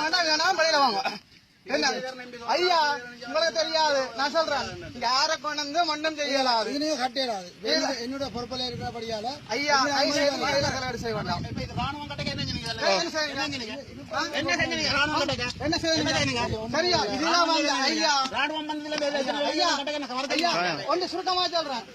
மாட்டா வேணாம் வெளியில வாங்க. என்ன? ஐயா உங்களுக்கு தெரியாது. நான் சொல்றேன். யார கொண்டு மண்டம் செய்யலாது. இதுலயும் கட்டிடாது என்னோட பொறுப்பில் இருக்கிறபடியால ஐயா செய்ய வேண்டாம். என்ன செய்வீங்க சரியா இதெல்லாம் வந்து ஐயா. ஐயா ஐயா ஒன்று சுருக்கமா சொல்றேன்.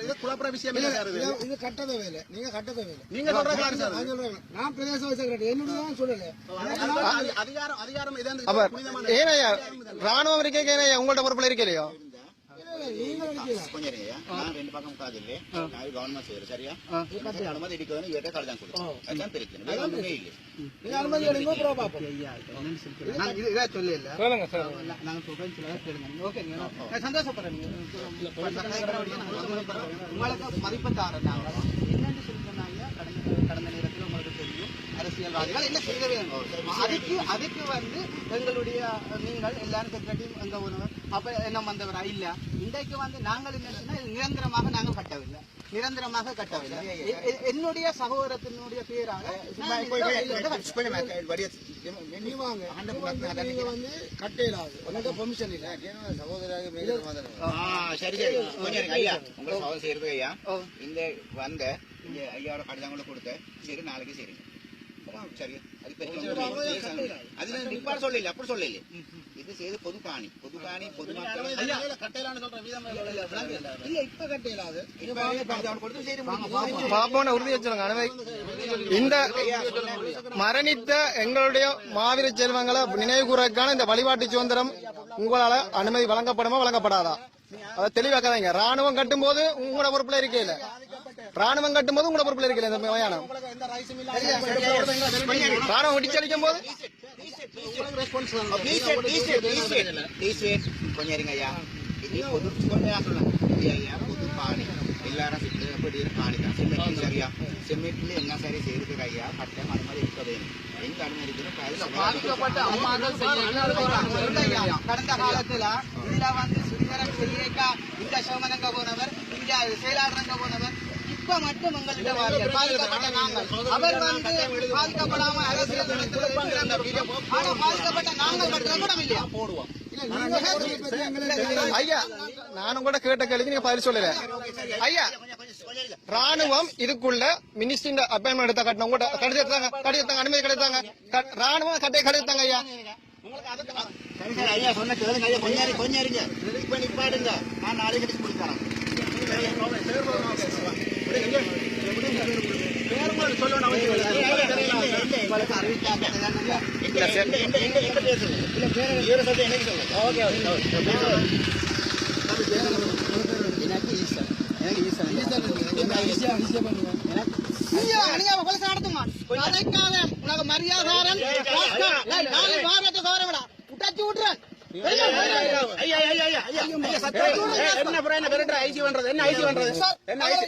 இது விஷயம் இது. கட்டத வேலை நீங்க கட்டத வேலை நீங்க சொல்றது சார் நான் நான் பிரதேச செக்ரட்டரி என்னோட சொல்லல அதிகாரம் அதிகாரம் ஏனையா ராணுவம் இருக்கேன் ஏனையா உங்கள்ட்ட பொறுப்புல இருக்கலையோ கொஞ்சம் இருங்க. நான் ரெண்டு பக்கம் காதில்லை. நான் கவர்மெண்ட் செய்யறேன் சரியா அனுமதி அடிக்கிறதுன்னு இவர்கிட்ட கடிதம் கொடுக்கும் அதுதான் பிரச்சனை வேற ஒண்ணுமே இல்லை நீங்க அனுமதி எடுங்க அப்புறம் பாப்போம் நான் இது இதா சொல்லி இல்ல சொல்லுங்க சார் நாங்க சொல்றேன் சில பேர் கேளுங்க ஓகேங்க நான் சந்தோஷப்படுறேன் உங்களுக்கு மதிப்பு தாரேன் நாங்க என்னன்னு சொல்லி சொன்னாங்க கடந்த கடந்த நேரத்தில் உங்களுக்கு தெரியும் அரசியல்வாதிகள் என்ன செய்ய வேண்டும்? அதுக்கு அதுக்கு வந்து எங்களுடைய நீங்கள் எல்லாரும் செக்ரட்டரி எங்க ஒருவர் அப்ப என்ன வந்தவரா? இல்ல. இன்றைக்கு வந்து நாங்கள் என்ன நிரந்தரமாக நாங்கள் கட்டவில்லை. நிரந்தரமாக கட்டவில்லை. என்னுடைய சகோதரத்தினுடைய பேராக நீங்க வந்து கட்டையிடாது உனக்கு பெர்மிஷன் இல்ல. ஆ, சரி சரி. கொஞ்சம். ஐயா. உங்களை செய்யறது ஐயா. இந்த வந்த ஐயாவோட கடிதங்களை கொடுத்த சரி நாளைக்கு சரிங்க இல்லை. இல்ல உறுதி வச்சிருங்க அனுமதி இந்த மரணித்த எங்களுடைய மாவீர செல்வங்களை நினைவு கூறக்கான இந்த வழிபாட்டு சுதந்திரம் உங்களால அனுமதி வழங்கப்படுமா வழங்கப்படாதா அதை தெளிவாக்காதீங்க ராணுவம் கட்டும் போது உங்களோட பொறுப்புல இருக்கையில ராணுவம் கட்டும் போது உங்களோட பொறுப்பில் இருக்கல இந்த மயானம். ராணுவம் இடிச்சடிக்கும் போது கொஞ்சம் இருங்க ஐயா இது பொது கொஞ்சம் ஐயா பொது காணி எல்லாரும் சிட்டு அப்படி சிமெண்ட் சரியா சிமெண்ட்ல சரி செய்யறதுக்கு ஐயா கட்டம் இருக்க வேணும் எங்க கடந்த காலத்துல இதுல வந்து செய்யக்கா இந்த சோமனங்க போனவர் இந்த செயலாளரங்க போனவர் இப்ப மட்டும் எங்கள்கிட்ட வாருங்கள். பாதிக்கப்பட்ட நாங்கள். அவர் வந்து பாதிக்கப்படாம அரசியல் நடத்துறது இருக்கிறாங்க. ஆனா பாதிக்கப்பட்ட நாங்கள் மட்டும் கூட இல்லையா? போடுவோம். ஐயா நானும் கூட கேட்ட கேள்விக்கு நீங்க பதில் சொல்லல. ஐயா ராணுவம் இதுக்குள்ள மினிஸ்டர் அப்பாயின்மெண்ட் எடுத்த கட்டணம். உங்கள்கிட்ட கடிதத்தாங்க கடிதத்தாங்க அனுமதி கிடைத்தாங்க. ராணுவம் கட்டை கடிதத்தாங்க ஐயா. ஐயா சொன்ன கொஞ்சம் கொஞ்சம் இருங்க இப்ப நிப்பாடுங்க நான் நாளைக்கு எடுத்து கொடுக்குறேன். எனக்கு சொல்லுங்க எனக்கு ஈஸ்வரன் எனக்கு ஈஸ்வரன் ஈஸியா நடத்துமா மரியாதாரன் நாலு வாரத்தை கௌரவடா உட்டாச்சு விட்டுறேன் என்ன என்ன பண்றது ஐசி பண்றது என்ன ஐசி பண்றது என்ன என்ன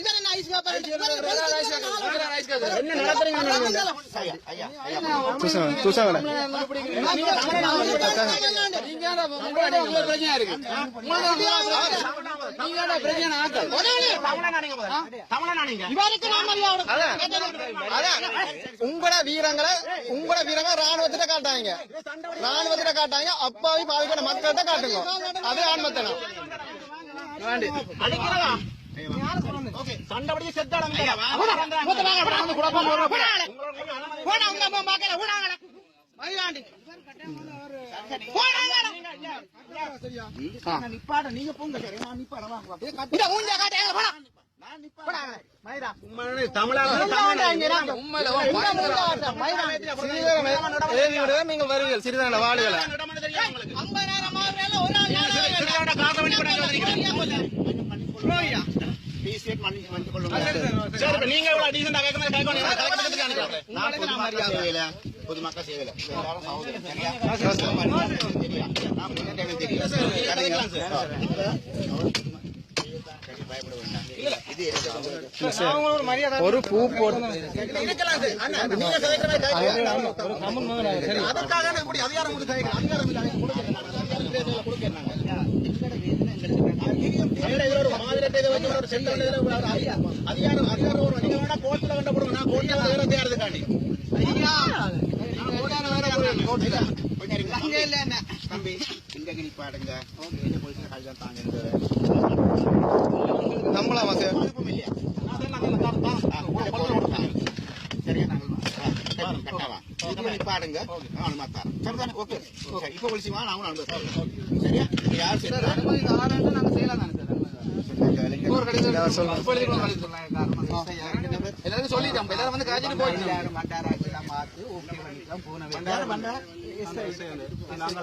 உங்களோட வீரங்களை உங்களோட வீரங்க ராணுவத்திட்ட காட்டாங்க. ராணுவத்திட்ட காட்டாங்க. அப்பாவி பாவி பாவிக்கிற மக்கள்கிட்ட காட்டுங்க. அது ஆன்மத்தனம். சண்டை படிச்சு செத்தாடம் ஐயா நிப்பாட நீங்க போங்க சரி. நான் நிப்பாட வாங்க வருவீர்கள். சிறிதள வாழுகளை நான் முன்ன டைம் தெரியும் பயப்பட வேண்டாம் இல்ல இது ஒரு பூ போட்டு அதற்காக இப்படி அதிகாரம் அதிகாரம் தேதியில கொடுக்கிறாங்க அதிகாரம் அதிகாரம் ஒரு அதிகமான கோர்ட்ல கண்டப்படுவோம் நான் கோர்ட்ல வேற தேர்தலுக்காண்டி தம்பி இங்க பாடுங்க நம்மளா வாச சரியா நாங்கள் கட்டாவா? இது நிப்பாடுங்க அவன் மாத்தாரன் சரிதானே? ஓகே. இப்போ சரியா? யார் சார் அனுமதி செய்யலாம் தானே சார்? எல்லாரும் சொல்லிட்டோம். எல்லாரும் வந்து போயிட்டு பார்த்து ஓகே பண்ணிக்கலாம் போன பண்டார பண்டார ஆறு உடலாம் தேவை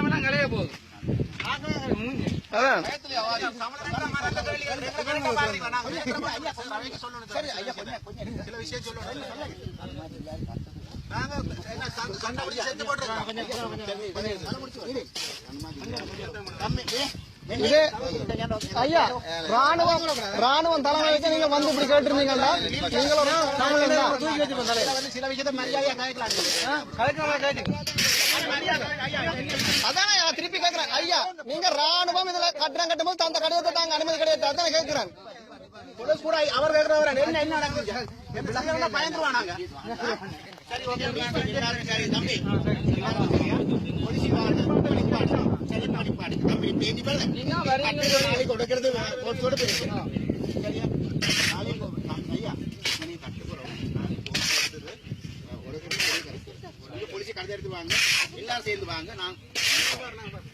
இது ஐயா ராணுவம் ராணுவம் தலைமை வச்சு நீங்க வந்து இப்படி கேட்டிருந்தீங்கன்னா நீங்களும் சில விஷயத்தை மரியாதையா கேட்கலாம் அதான் நான் திருப்பி கேக்குறேன். ஐயா நீங்க ராணுவம் இதுல கட்டணம் கட்டும்போது அந்த கடிதத்தை தாங்க அனுமதி கிடையாது. அதான் கேட்கிறேன் போலீஸ் கூட அவர் கேட்கிறவர் என்ன என்ன நடக்குது? பயந்துருவானாங்க சரி ஓகே. சரி தம்பி சரி படிப்பாடு தம்பி பேசி பாருங்க. கொடுக்கறது கோர்ட்டோட பேசு சரியா நாளைக்கு ஐயா நீ கட்டு போறோம் போலீஸ் கடை எடுத்து வாங்க எல்லாரும் சேர்ந்து வாங்க நான்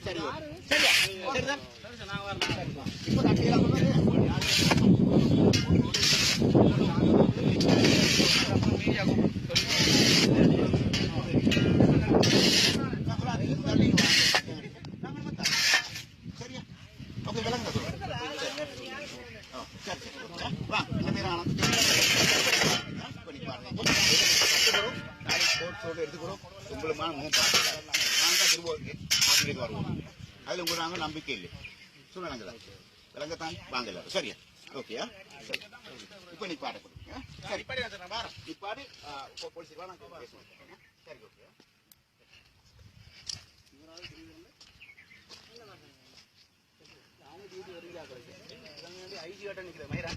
சரி சரியா? சரிதான் இப்போ கட்டியெல்லாம் சரியா விளங்க வா எடுத்துக்கிறோம். உங்களுமான முகம் பார்க்கலாம் நாங்கள் தான் திரும்ப ஆசிரியர் வருவோம். அதில் உங்களுக்கு நாங்கள் நம்பிக்கை இல்லை. சொல்லுங்களா விளங்கத்தான் வாங்கல சரியா? ஓகேயா? சரி. இப்போ நீ பாட கொடுங்க சரி. நீ நிப்பாடு போலீஸ் வா நாங்கள் பேசுவோம் சரி ஓகே. ஐஜி கட்ட நிக்கிற மயிரா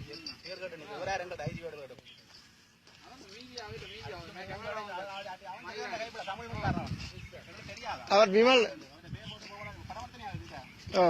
பேர் கட்ட நிக்கிற ஒரு ரெண்டு ஐஜி கட்ட கிட்ட. அவர் விமல். ஓ